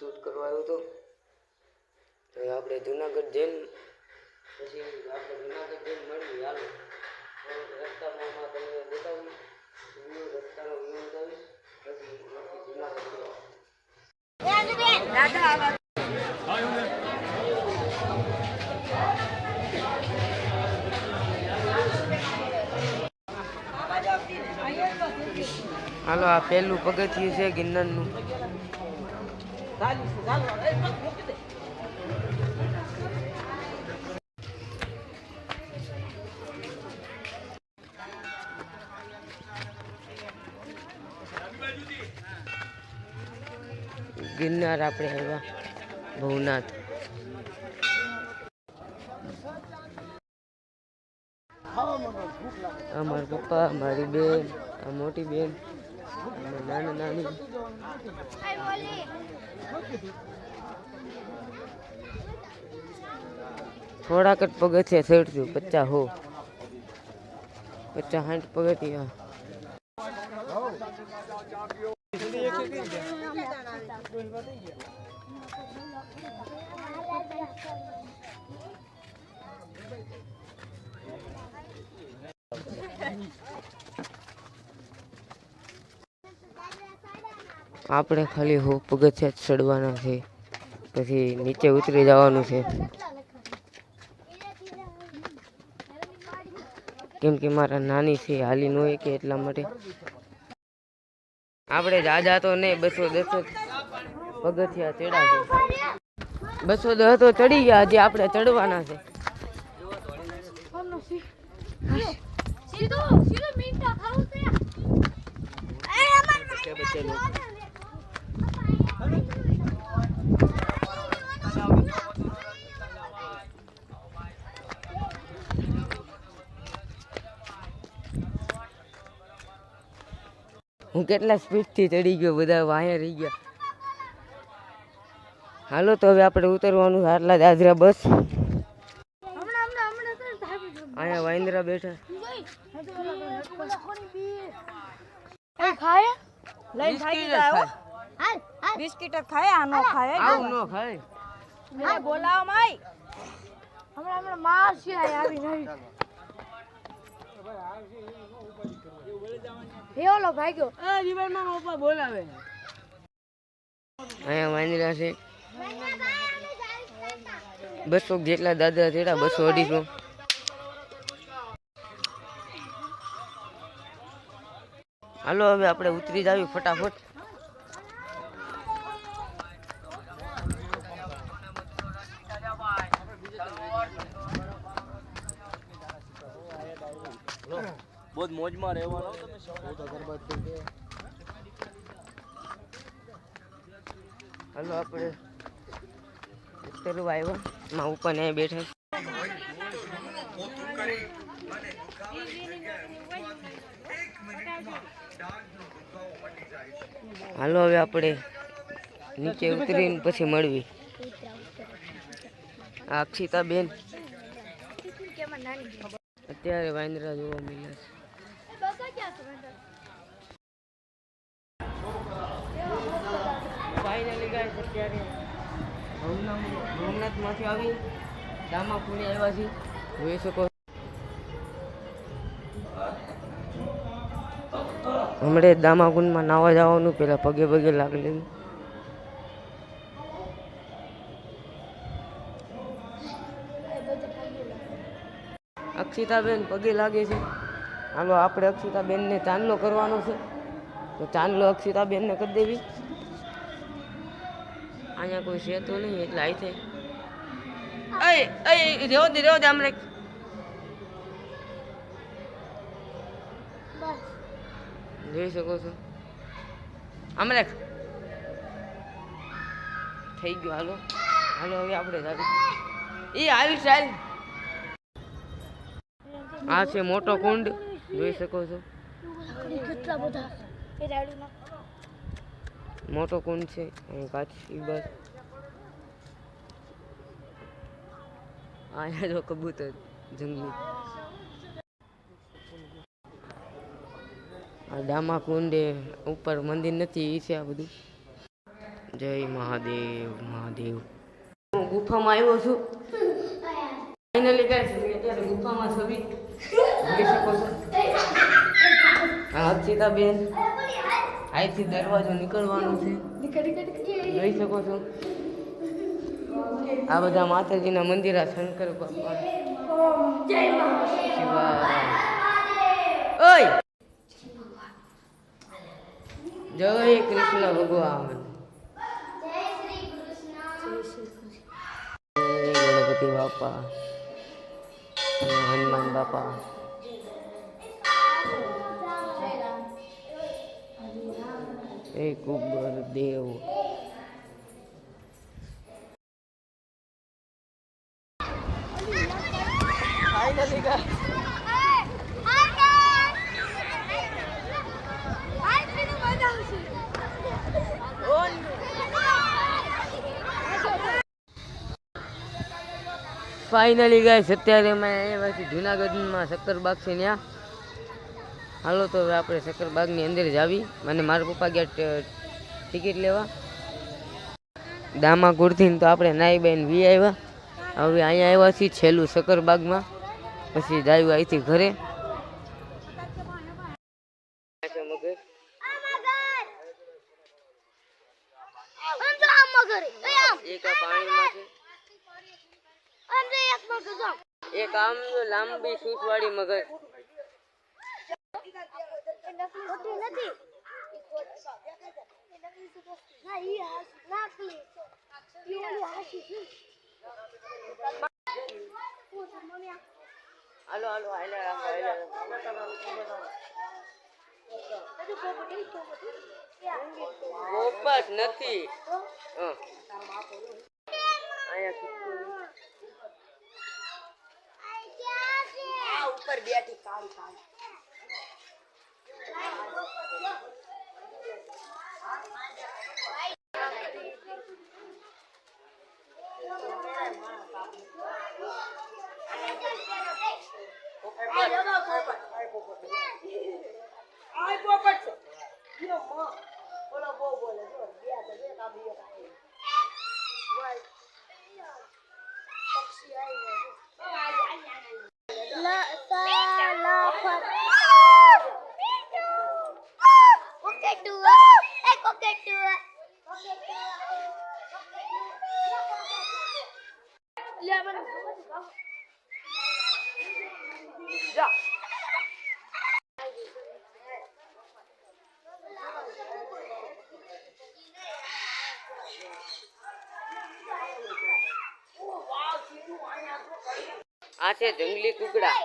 Shoot કરવા આવ્યો હતો તો આપણે જુનાગઢ જઈને પછી આપણે જુનાગઢ જઈને મળીએ, હાલો. રસ્તામાં તમને બતાવું. રસ્તાનો વ્યૂ બતાવીશ. પછી જુનાગઢ. હાલો, આ પહેલું પગથિયું છે ગિરનારનું. ગિરનાર આપણે આવ્યા ભવનાથ. અમારા પપ્પા મારી બેન મોટી બેન નાના નાની. થોડાક જ પગથિયા ચડશું પચાસ હો. પચાસ સાઠ પગથિયા. આપણે ખાલી હો પગથિયા જ ચડવાના છે. પછી નીચે ઉતરી જવાનું છે. કેમ કે મારા નાની છે હાલી ન હોય કે એટલા માટે. આપણે જાજા તો નહીં બસો દસો પગથિયા ચડ્યા છે. બસો દસ તો ચડી ગયા હજી આપણે ચડવાના છે. સીધો સીધો મીઠા ખાવું છે. એ અમાર હું કેટલા સ્પીડથી ચડી ગયો બધા વાયા રહી ગયા. હાલો તો હવે આપણે ઉતરવાનું આટલા જ આદરા બસ. અહીંયા વાઇન્દ્રા બેઠા. ખાય? બિસ્કિટ આ નો ખાય ન ખાય. મને માય હમણાં હમણાં માર છે આવી રહી હે ઓલો ભાગ્યો. અહીંયા વાંદરા છે. બસો જેટલા દાદા થયેલા બસો અઢીસો. હાલો હવે આપણે ઉતરી જાવી ફટાફટ. બહુ મોજમાં રહેવાનો. હાલો આપણે ઉતરવા આવ્યા. માં ઉપર ને બેઠા હાલો હવે આપણે નીચે ઉતરીને પછી મળવી. આ અક્ષિતા બેન અત્યારે વાંદરા જોવા મળ્યા છે. ભવનાથમાંથી આવી દામા પુણે આવ્યા છીએ. જોઈ શકો હમણે દામાકુંડમાં નાવા જવાનું, પેલા પગે પગે લાગેલું. અક્ષિતાબેન પગે લાગે છે. હાલો, આપણે અક્ષિતાબેનને ચાંદલો કરવાનો છે. તો ચાંદલો અક્ષિતાબેનને કરી દેવી. અહીંયા કોઈ છે તો નહીં એટલે આઈ થાય અય રેવો દે રેવો દે હમણાં જોઈ શકો છો. હમણાં થઈ ગયું હાલો. હાલો હવે આપણે જાવી એ હાલ ચાલ. આ છે મોટો કુંડ. જોઈ શકો છો. કેટલા બધા એ રાડું ના મોટો કુંડ છે અહીં પાછી બસ. અહીંયા જો કબૂતર જંગલી. આ ડામા કુંડે ઉપર મંદિર નથી એ છે આ બધું. જય મહાદેવ મહાદેવ. હું ગુફામાં આવ્યો છું. ફાઇનલી ગાઈસ અત્યારે ગુફામાં છબી. જોઈ શકો છો. બેન અહીંથી દરવાજો નીકળવાનો છે. જોઈ શકો છો? આ બધા માતાજીના મંદિર શંકર ભગવાન. ઓય! જય કૃષ્ણ ભગવાન. ગણપતિ બાપા. હનુમાન બાપા. એ કુબર દેવ. ફાઇનલી ગાય અત્યારે અમે આવ્યા પછી જુનાગઢમાં શક્કરબાગ છે ત્યાં. હાલો તો હવે આપણે શક્કરબાગની અંદર જ આવી. અને મારા પપ્પા ગયા ટિકિટ લેવા. દામા કુર્તીને તો આપણે નાઈ બેન વી આવ્યા. હવે અહીંયા આવ્યા છીએ છેલ્લું શક્કરબાગમાં પછી જાયું અહીંથી ઘરે. એક આમ. લાંબી સૂંઠવાળી મગર એક આ પાણીમાં છે એક આમ જો લાંબી સૂંઠવાળી મગર હાલો હાલો હાલે રાખો હાલે રાખો પોપટ નથી હં. અહીંયા ખીચડી. આ છે જંગલી કુકડા.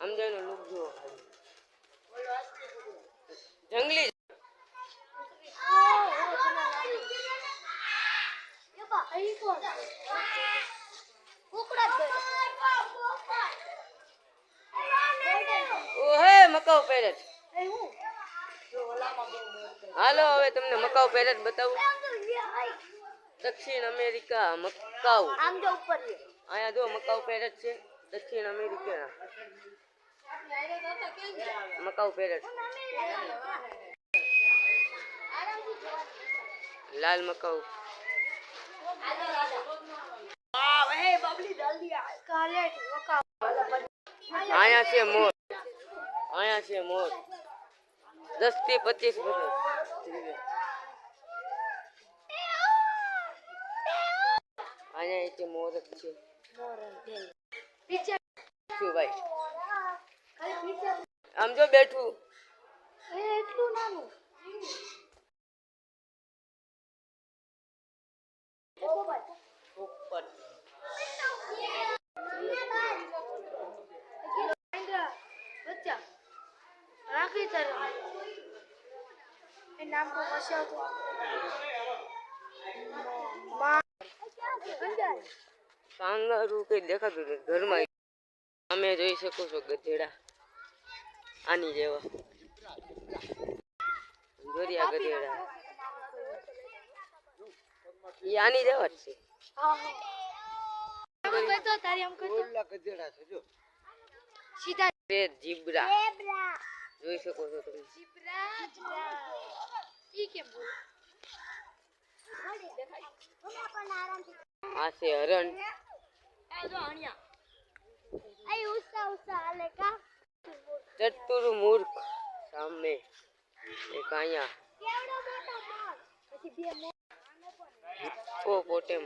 આમ જેનો લુક જુઓ. જંગલી ઓહે મકાઉ પેરેટ હાલો, હવે તમને મકાઉ પેરેટ બતાવું. દક્ષિણ અમેરિકા, મકાઉ. આમ અહીંયા જો મકાઉ પેરેટ છે, દક્ષિણ અમેરિકાના. મકાઉ પેરેટ લાલ મકાઉ. અહીંયા છે મોર. અહીંયા છે મોર. દસથી પચીસ અહીંયા છે. મોર છે આમ જો બેઠું. એ પોપટ. પોપટ વાંદરા, બચ્ચા રાખી તર. એ નામ કો કશો તો કાંગારું કઈ દેખાતું નથી ઘરમાં. તમે જોઈ શકો છો ગધેડા. આની જેવા. જોરિયા ગધેડા. એ આની જેવા જ છે. તારી આમ કહેતો સીધા જીબ્રા. જોઈ શકો છો તમે જીબ્રા જીબ્રા ઈ કેમ બોલ આ છે હરણ આ જો અણ્યા આઈ ઉસા ઉસા આલે કા ચતુર મૂર્ખ સામે એક અહીંયા કેવડો મોટો મોર પછી બે મોર હિપ્પોપોટેમ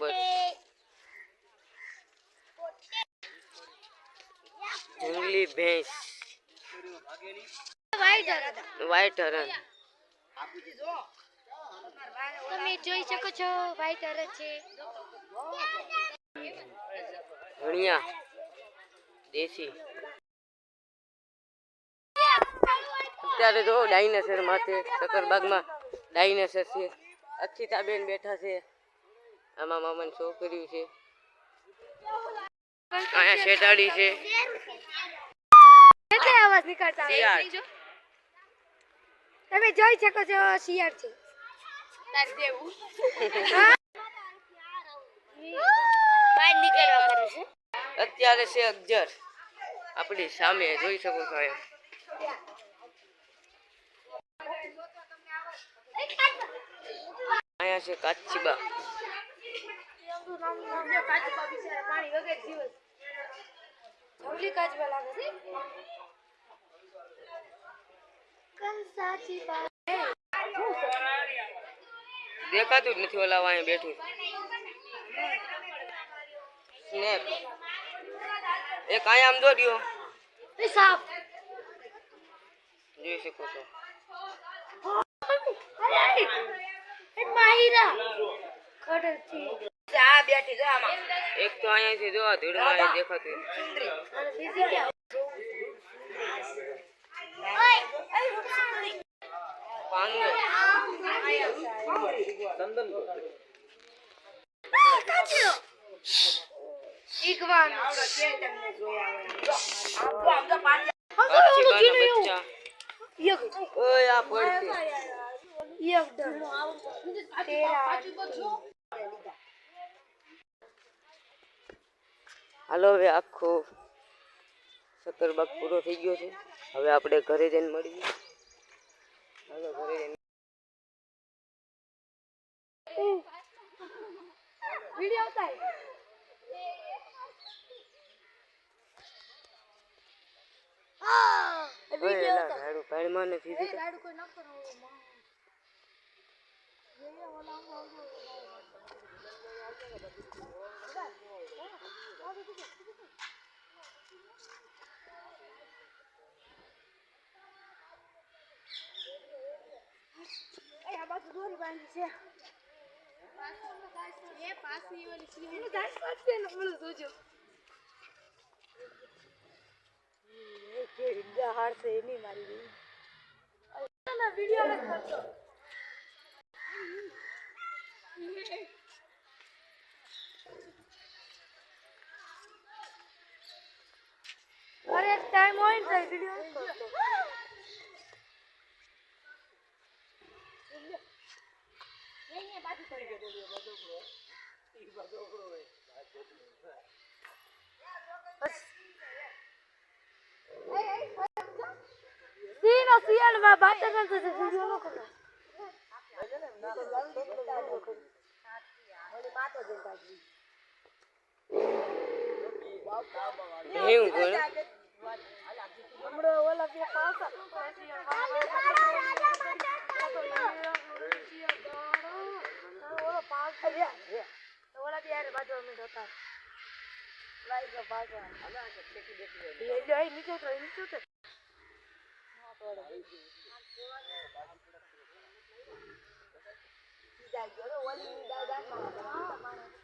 અહીંયા જંગલી ભેંસ વ્હાઈટ હરણ તમે જોઈ શકો છો વાઈટ હરણ છે. ધણિયા દેશી. અત્યારે જો ડાયનાસોર માથે સકરબાગમાં ડાયનાસોર છે. અક્ષિતાબેન બેઠા છે. આમાં મામાની છોકરીઓ છે. અહીંયા શેઠાડી છે. એટલે અવાજ નીકળતા હોય. શિયાળ. તમે જોઈ શકો છો શિયાળ છે. બહાર નીકળવા કરે છે. અત્યારે છે અગજર આપણી સામે જોઈ શકો છો એમ અહીંયા છે કાચીબા. જંગલી કાચબા લાગે છે કંસાચી બા દેખાતું જ નથી ઓલા અહીંયા બેઠું સ્નેક એક અહીંયા આમ દોર્યો એ સાપ જોઈ શકો છો એ માહિરા ખડર છે આ બેઠી જો આમાં એક તો અહીંયાથી જો આ ધૂળમાં અહીં દેખાતું અને બીજી ક્યાં પાંગો ઈગવાન કાચીબાના બચ્ચા યક ઓય આ પડશે યક ડન તેરા હાલો હવે આખો સત્તરબાગ પૂરો થઈ ગયો છે. હવે આપણે ઘરે જઈને મળીએ. હાલો ઘરે જઈને. વિડિયો આવતા ઓય વિડિયો એલા ગાડું પાડમાં નથી એ દીધું ગાડું કોઈ ન કરો આ બાજુ દોરી બાંધી છે એ પાસી ઓલી છે એનું ઓલું વિડિયો નથી કરતો એવું કરે Yeah, you're the one who does that.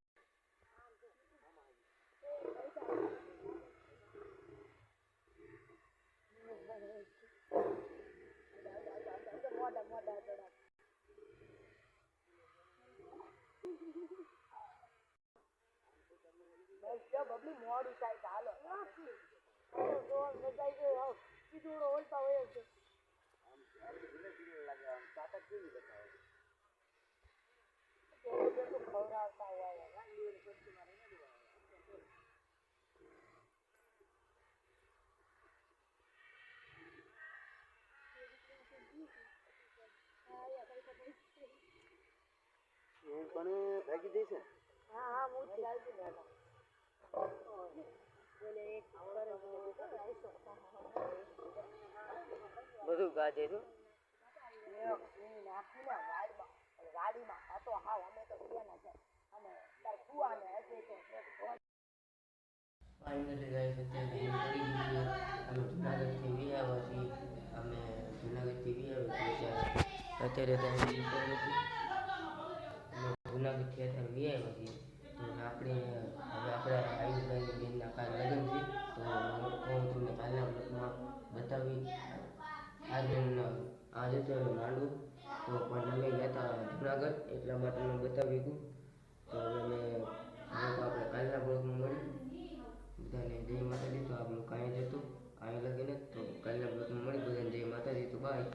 Babli મોડું થાય હાલો. સીધું ઓલતા હોય છે. ખવડાવતા હોય. હા હા હું બધું ગાજે તો ગાડીમાં હતો હાવ અમે તો બેના છે. અને તાર ફુવાને હશે તો ફાઇનલી ગાઈસ અત્યારે અમે જુનાગઢથી વી આવ્યા છીએ અમે જુનાગઢથી વી અત્યારે અમે જુનાગઢથી અત્યારે વી આવ્યા છીએ. આપણે, હવે આપણે આયુષભાઈ બેનના કાલ લગ્ન છે, તો હું તમને કાલના બ્લોગમાં બતાવી આજે આજે તો માંડું તો પણ અમે ગયા હતા જુનાગઢ, એટલા માટે મેં બતાવી હતું તો હવે મેં આપણે કાલના બ્લોગમાં મળી બધાને જય માતાજી, તો આપણું કાંઈ જ હતું, કાંઈ લગીને તો કાલના બ્લોગમાં મળી બધાને જય માતાજી, તો બાય.